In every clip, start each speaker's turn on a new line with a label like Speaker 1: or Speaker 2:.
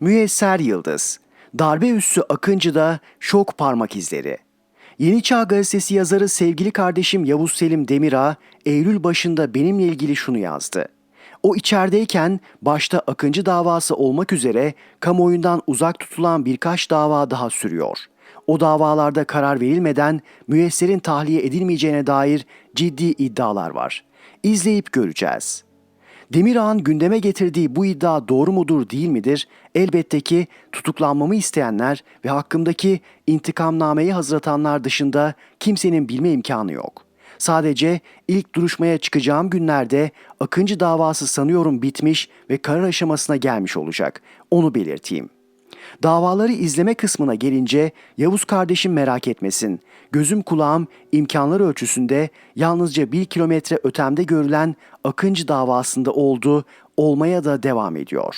Speaker 1: Müyesser Yıldız, darbe üssü Akıncı'da şok parmak izleri. Yeni Çağ Gazetesi yazarı sevgili kardeşim Yavuz Selim Demirağ, Eylül başında benimle ilgili şunu yazdı. O içerideyken başta Akıncı davası olmak üzere kamuoyundan uzak tutulan birkaç dava daha sürüyor. O davalarda karar verilmeden müyesserin tahliye edilmeyeceğine dair ciddi iddialar var. İzleyip göreceğiz.'' Demirağ'ın gündeme getirdiği bu iddia doğru mudur değil midir? Elbette ki tutuklanmamı isteyenler ve hakkımdaki intikamnameyi hazırlatanlar dışında kimsenin bilme imkanı yok. Sadece ilk duruşmaya çıkacağım günlerde Akıncı davası sanıyorum bitmiş ve karar aşamasına gelmiş olacak. Onu belirteyim. Davaları izleme kısmına gelince Yavuz kardeşim merak etmesin. Gözüm kulağım imkanlar ölçüsünde yalnızca bir kilometre ötemde görülen Akıncı davasında oldu, olmaya da devam ediyor.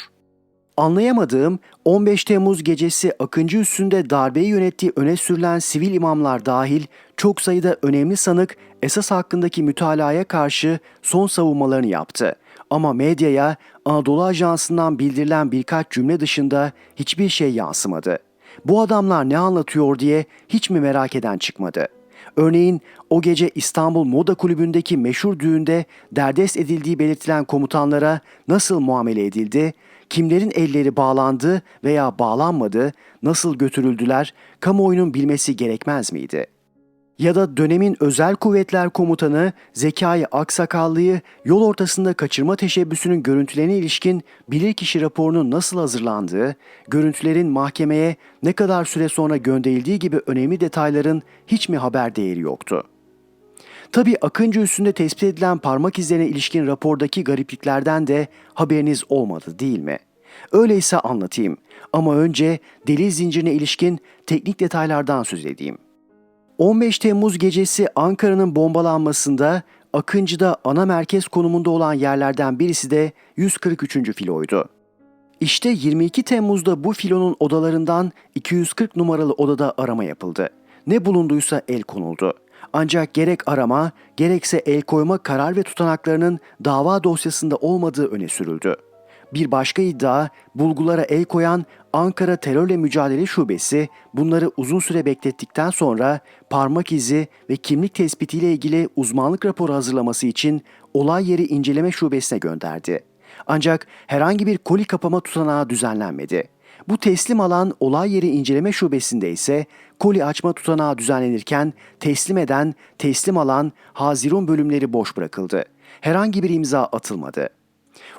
Speaker 1: Anlayamadığım 15 Temmuz gecesi Akıncı üstünde darbeyi yönettiği öne sürülen sivil imamlar dahil çok sayıda önemli sanık esas hakkındaki mütalaya karşı son savunmalarını yaptı. Ama medyaya Anadolu Ajansı'ndan bildirilen birkaç cümle dışında hiçbir şey yansımadı. Bu adamlar ne anlatıyor diye hiç mi merak eden çıkmadı? Örneğin o gece İstanbul Moda Kulübü'ndeki meşhur düğünde derdest edildiği belirtilen komutanlara nasıl muamele edildi, kimlerin elleri bağlandı veya bağlanmadı, nasıl götürüldüler, kamuoyunun bilmesi gerekmez miydi?'' Ya da dönemin özel kuvvetler komutanı Zekai Aksakallı'yı yol ortasında kaçırma teşebbüsünün görüntülerine ilişkin bilirkişi raporunun nasıl hazırlandığı, görüntülerin mahkemeye ne kadar süre sonra gönderildiği gibi önemli detayların hiç mi haber değeri yoktu? Tabi Akıncı üstünde tespit edilen parmak izlerine ilişkin rapordaki garipliklerden de haberiniz olmadı değil mi? Öyleyse anlatayım ama önce delil zincirine ilişkin teknik detaylardan söz edeyim.'' 15 Temmuz gecesi Ankara'nın bombalanmasında Akıncı'da ana merkez konumunda olan yerlerden birisi de 143. filoydu. İşte 22 Temmuz'da bu filonun odalarından 240 numaralı odada arama yapıldı. Ne bulunduysa el konuldu. Ancak gerek arama, gerekse el koyma karar ve tutanaklarının dava dosyasında olmadığı öne sürüldü. Bir başka iddia, bulgulara el koyan Ankara Terörle Mücadele Şubesi bunları uzun süre beklettikten sonra parmak izi ve kimlik tespitiyle ilgili uzmanlık raporu hazırlaması için olay yeri inceleme şubesine gönderdi. Ancak herhangi bir koli kapama tutanağı düzenlenmedi. Bu teslim alan olay yeri inceleme şubesinde ise koli açma tutanağı düzenlenirken teslim eden, teslim alan Haziron bölümleri boş bırakıldı. Herhangi bir imza atılmadı.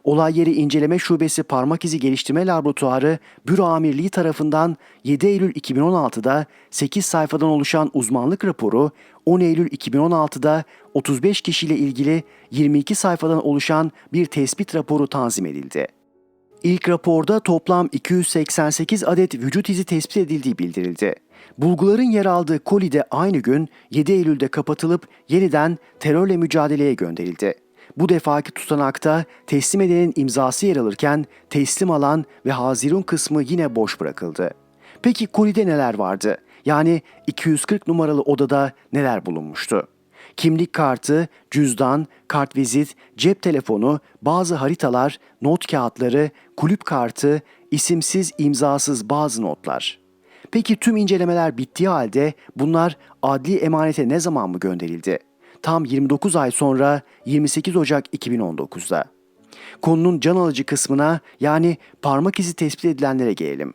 Speaker 1: Olay yeri inceleme şubesi parmak izi geliştirme laboratuvarı büro amirliği tarafından 7 Eylül 2016'da 8 sayfadan oluşan uzmanlık raporu 10 Eylül 2016'da 35 kişiyle ilgili 22 sayfadan oluşan bir tespit raporu tanzim edildi. İlk raporda toplam 288 adet vücut izi tespit edildiği bildirildi. Bulguların yer aldığı koli de aynı gün 7 Eylül'de kapatılıp yeniden terörle mücadeleye gönderildi. Bu defaki tutanakta teslim edenin imzası yer alırken teslim alan ve hazirun kısmı yine boş bırakıldı. Peki kolide neler vardı? Yani 240 numaralı odada neler bulunmuştu? Kimlik kartı, cüzdan, kartvizit, cep telefonu, bazı haritalar, not kağıtları, kulüp kartı, isimsiz imzasız bazı notlar. Peki tüm incelemeler bittiği halde bunlar adli emanete ne zaman mı gönderildi? Tam 29 ay sonra 28 Ocak 2019'da. Konunun can alıcı kısmına yani parmak izi tespit edilenlere gelelim.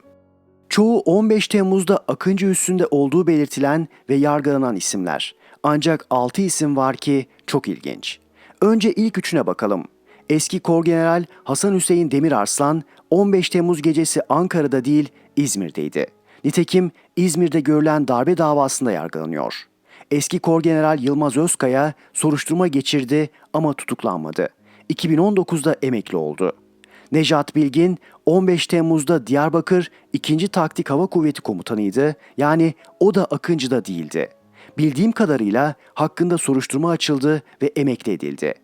Speaker 1: Çoğu 15 Temmuz'da Akıncı üstünde olduğu belirtilen ve yargılanan isimler. Ancak 6 isim var ki çok ilginç. Önce ilk üçüne bakalım. Eski Korgeneral Hasan Hüseyin Demirarslan 15 Temmuz gecesi Ankara'da değil İzmir'deydi. Nitekim İzmir'de görülen darbe davasında yargılanıyor. Eski Korgeneral Yılmaz Özkaya soruşturma geçirdi ama tutuklanmadı. 2019'da emekli oldu. Nejat Bilgin 15 Temmuz'da Diyarbakır 2. Taktik Hava Kuvveti Komutanıydı. Yani o da Akıncı'da değildi. Bildiğim kadarıyla hakkında soruşturma açıldı ve emekli edildi.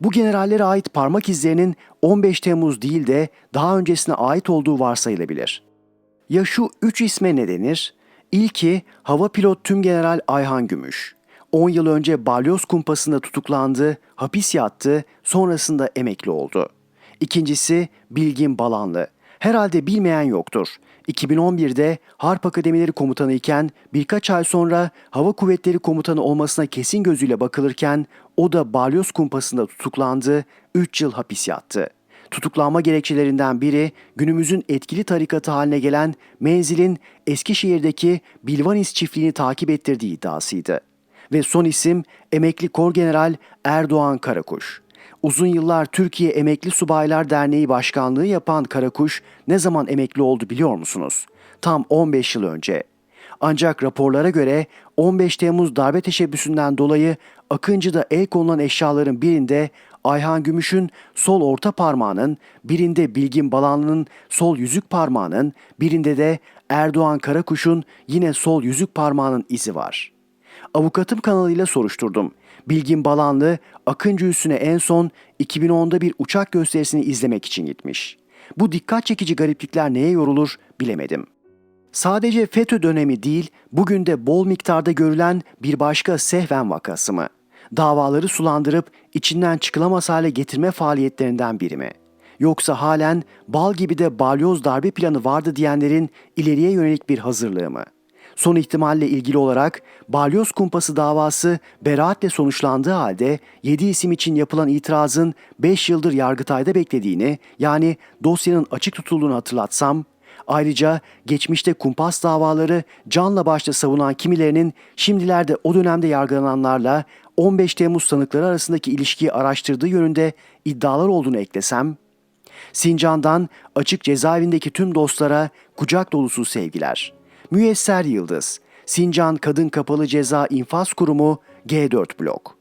Speaker 1: Bu generallere ait parmak izlerinin 15 Temmuz değil de daha öncesine ait olduğu varsayılabilir. Ya şu üç isme ne denir? İlki hava pilot tüm general Ayhan Gümüş. 10 yıl önce balyoz kumpasında tutuklandı, hapis yattı, sonrasında emekli oldu. İkincisi Bilgin Balanlı. Herhalde bilmeyen yoktur. 2011'de Harp Akademileri Komutanı iken birkaç ay sonra Hava Kuvvetleri Komutanı olmasına kesin gözüyle bakılırken o da balyoz kumpasında tutuklandı, 3 yıl hapis yattı. Tutuklanma gerekçelerinden biri günümüzün etkili tarikatı haline gelen menzilin Eskişehir'deki Bilvanis çiftliğini takip ettirdiği iddiasıydı. Ve son isim emekli Korgeneral Erdoğan Karakuş. Uzun yıllar Türkiye Emekli Subaylar Derneği Başkanlığı yapan Karakuş ne zaman emekli oldu biliyor musunuz? Tam 15 yıl önce. Ancak raporlara göre 15 Temmuz darbe teşebbüsünden dolayı Akıncı'da el konulan eşyaların birinde Ayhan Gümüş'ün sol orta parmağının, birinde Bilgin Balanlı'nın sol yüzük parmağının, birinde de Erdoğan Karakuş'un yine sol yüzük parmağının izi var. Avukatım kanalıyla soruşturdum. Bilgin Balanlı, Akıncı üssüne en son 2010'da bir uçak gösterisini izlemek için gitmiş. Bu dikkat çekici gariplikler neye yorulur bilemedim. Sadece FETÖ dönemi değil, bugün de bol miktarda görülen bir başka Sehven vakası mı? Davaları sulandırıp içinden çıkılamaz hale getirme faaliyetlerinden biri mi? Yoksa halen bal gibi de balyoz darbe planı vardı diyenlerin ileriye yönelik bir hazırlığı mı? Son ihtimalle ilgili olarak balyoz kumpası davası beraatle sonuçlandığı halde 7 isim için yapılan itirazın 5 yıldır Yargıtay'da beklediğini yani dosyanın açık tutulduğunu hatırlatsam Ayrıca geçmişte kumpas davaları canla başla savunan kimilerinin şimdilerde o dönemde yargılananlarla 15 Temmuz sanıkları arasındaki ilişkiyi araştırdığı yönünde iddialar olduğunu eklesem, Sincan'dan açık cezaevindeki tüm dostlara kucak dolusu sevgiler. Müyesser Yıldız, Sincan Kadın Kapalı Ceza İnfaz Kurumu G4 Blok.